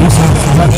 Bapak,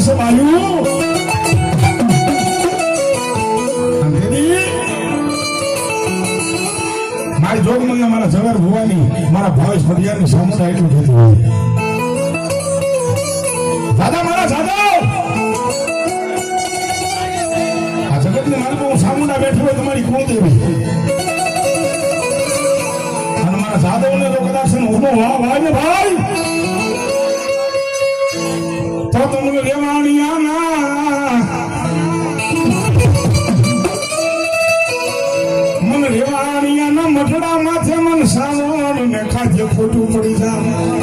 છે બાયું મારી જોગમંગા મારા જગર ભુવાની, મારા ભાવેશ ફરિયાની સામુદા એટલું થતું દાદા મારા દાદા! આ જગતની મારી પાસે હું સામુંડા બેઠો હોય તમારી કુળદેવી. અને મારા જાદવને તો કદાચ ને ઊભો વાહ વાહ ને ભાઈ! તમને રેવાણિયા ના મન રેવાણિયા ના મઠડા માથે મન સાવણ ને ખાધ્ય ખોટું પડી જાય.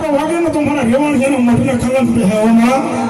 કાંટો વાગે ને તો મારા રેવણ જેનો મઠને કલંક બેહવામાં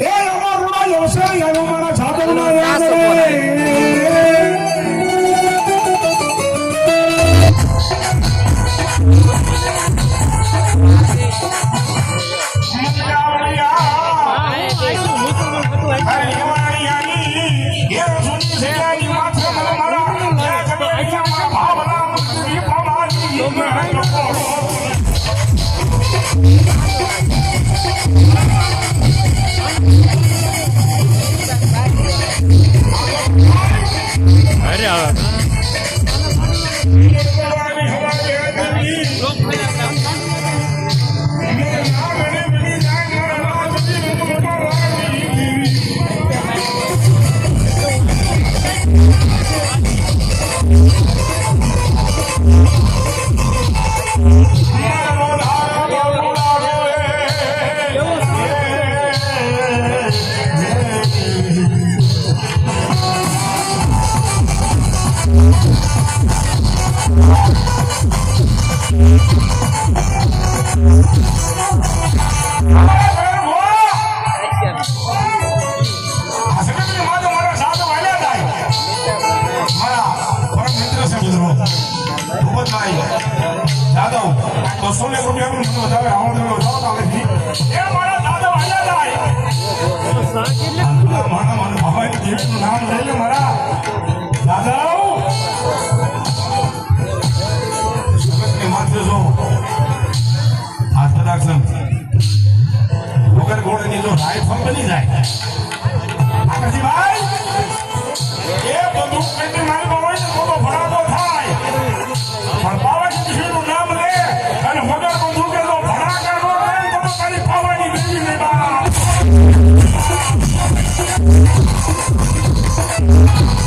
એ અમારો વ્યવસાય આવ્યો બસો ને રૂપિયા મને વધારે આવડે વધારે એ મારા દાદા દેવીનું નામ લઈ મારા. દાદા માથે જો. હાથ પદાર્થન વગર ઘોડેની જો રાઈફલ બની જાય. આકાશીભાઈ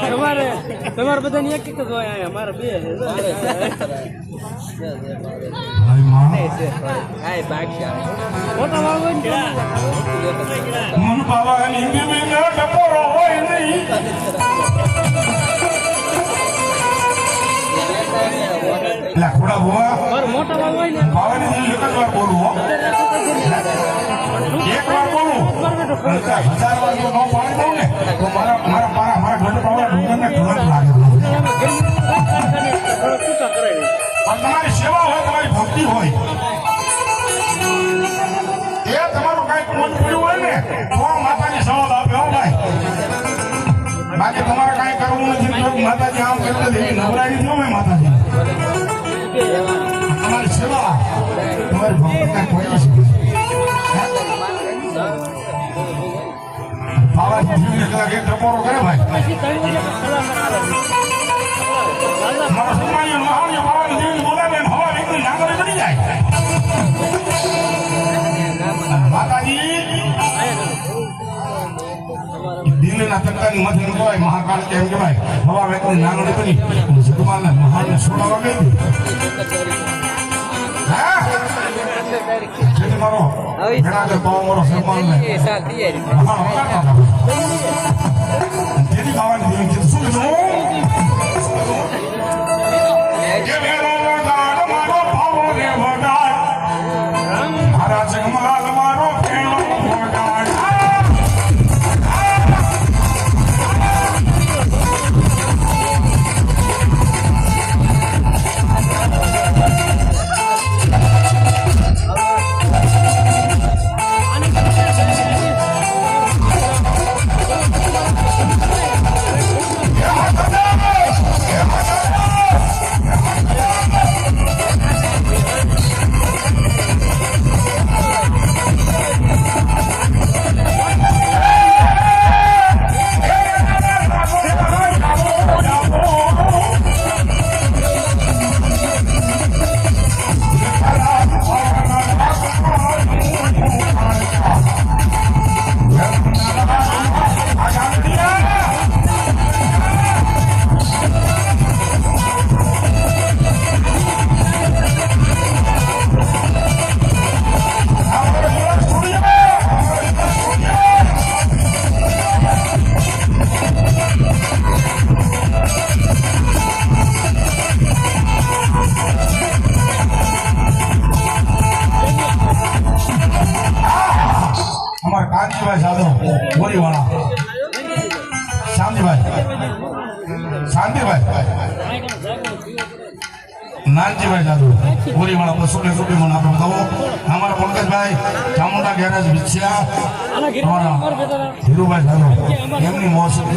તમારે તમારે બધાની એક એક જ હોય અમારે બે છે મન ટપોરો હોય નહીં લા ખોડા ભુવા. મારે મોટા વાળ ને. બાવાની દિલ એક જ વાર બોલું એક વાર બોલું. હજાર વાર જો ન પાડી દઉં ને તો કદાચ એક ટપોરો કરે ભાઈ. મારા સુમાઈએ મહાવીર બાબાની જીવને બોલાવે હવા એકદમ નાગર બની જાય. દિલ્હીના તંત્રની મધ્ય કહેવાય મહાકાળ કે એમ કહેવાય? હવા વ્યક્તિ નાનોડી બની. જગમાલના મહાનને છોડાવવા ગઈ હા? જેથી મારો ઘણા કે બાવા મારો સન્માનને મહાન વગાડતા હતા. જેથી vamos.